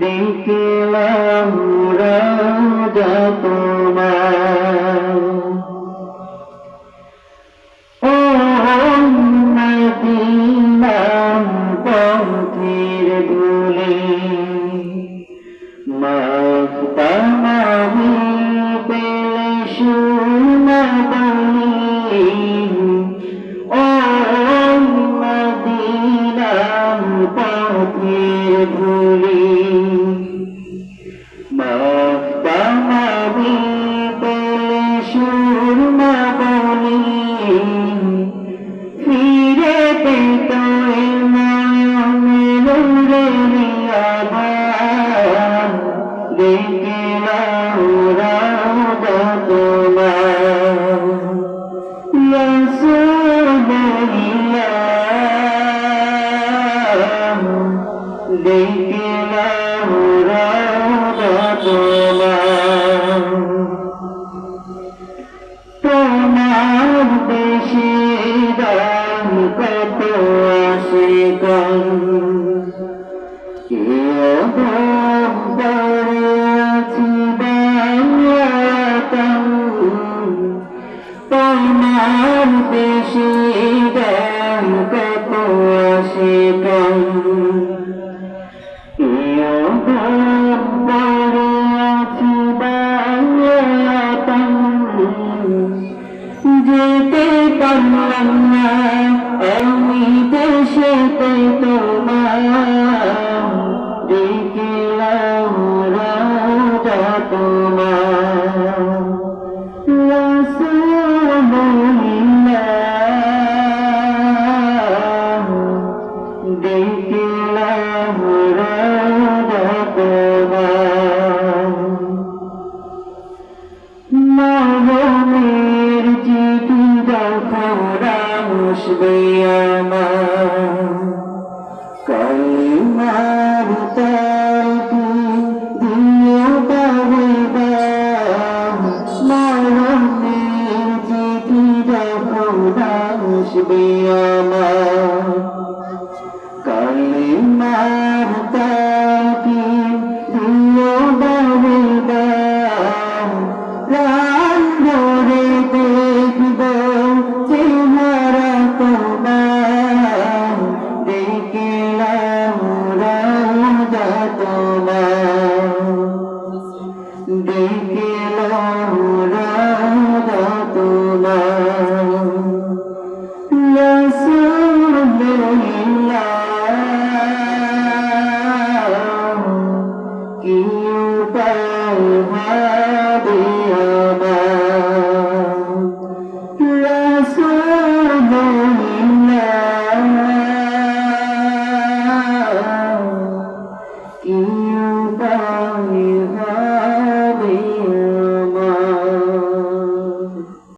দেখিলাম রাজা তোমার ও ধুলি মাখতামাহি পেলে সুনবনি ফিরে পেতো নয়নের আবার। দেখে তোমার। দেখে লাউরা তোমার দেশে দাম কত আসে কম কেউ দাম পড়েছি তোমার তাই তোমার দেখিলাম রাজা তোমার। রসুল মহিলা দেখিলাম রাজা তোমার। আমার। কালিমার তালপি দিয়ে পারিবাম মরণের চিঠি যখন আসবে আমার কালিমার না দেখে